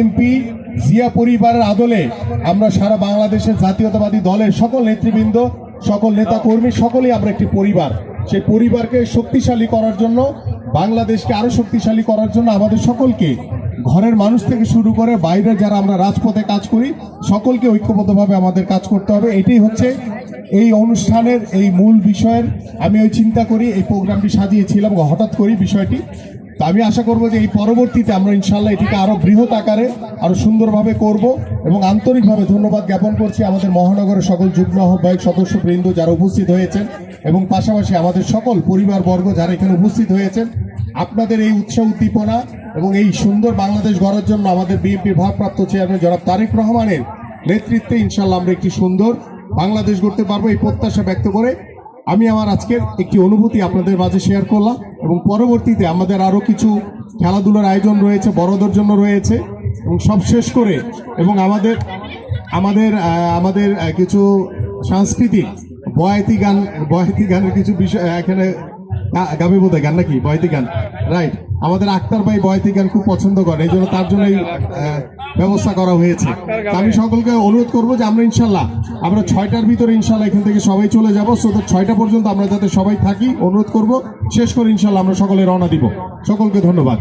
MP Zia পরিবারের আদলে আমরা সারা বাংলাদেশের জাতীয়তাবাদী দলের সকল নেতৃবৃন্দ, সকল নেতা কর্মী সকলেই আমরা একটি পরিবার। সেই পরিবারকে শক্তিশালী করার জন্য, বাংলাদেশকে আরও শক্তিশালী করার জন্য আমাদের সকলকে, ঘরের মানুষ থেকে শুরু করে বাইরে যারা আমরা রাজপথে কাজ করি, সকলকে ঐক্যবদ্ধভাবে আমাদের কাজ করতে হবে। এটাই হচ্ছে এই অনুষ্ঠানের এই মূল বিষয়ের। আমি ওই চিন্তা করি, এই প্রোগ্রামটি সাজিয়েছিলাম, হঠাৎ করি বিষয়টি তো আমি আশা করব যে এই পরবর্তীতে আমরা ইনশাল্লাহ এটিকে আরও বৃহৎ আকারে, আরও সুন্দরভাবে করব এবং আন্তরিকভাবে ধন্যবাদ জ্ঞাপন করছি আমাদের মহানগরের সকল যুগ্ম আহ্বায়ক সদস্যবৃন্দ যারা উপস্থিত হয়েছেন এবং পাশাপাশি আমাদের সকল পরিবারবর্গ যারা এখানে উপস্থিত হয়েছেন। আপনাদের এই উৎসাহ, উদ্দীপনা এবং এই সুন্দর বাংলাদেশ গড়ার জন্য আমাদের বিএনপির ভারপ্রাপ্ত চেয়ারম্যান জনাব তারেক রহমানের নেতৃত্বে ইনশাল্লাহ আমরা একটি সুন্দর বাংলাদেশ গড়তে পারব এই প্রত্যাশা ব্যক্ত করে আমি আমার আজকের একটি অনুভূতি আপনাদের মাঝে শেয়ার করলাম এবং পরবর্তীতে আমাদের আরও কিছু খেলাধুলার আয়োজন রয়েছে, বড়দের জন্য রয়েছে এবং সব শেষ করে এবং আমাদের আমাদের আমাদের কিছু সাংস্কৃতিক, বয়াতি গান, বয়াতি গানের কিছু বিষয় এখানে গাবে বোধ গান নাকি? বয়াতি গান রাইট আমাদের আক্তার ভাই বয়াতি গান খুব পছন্দ করে, এই জন্য তার জন্য এই ব্যবস্থা করা হয়েছে। আমি সকলকে অনুরোধ করব যে আমরা ইনশাল্লাহ আমরা ছয়টার ভিতরে ইনশাল্লাহ এখান থেকে সবাই চলে যাব। সো ছয়টা পর্যন্ত আমরা যাতে সবাই থাকি অনুরোধ করব। শেষ করে ইনশাল্লাহ আমরা সকলে রওনা দিব। সকলকে ধন্যবাদ।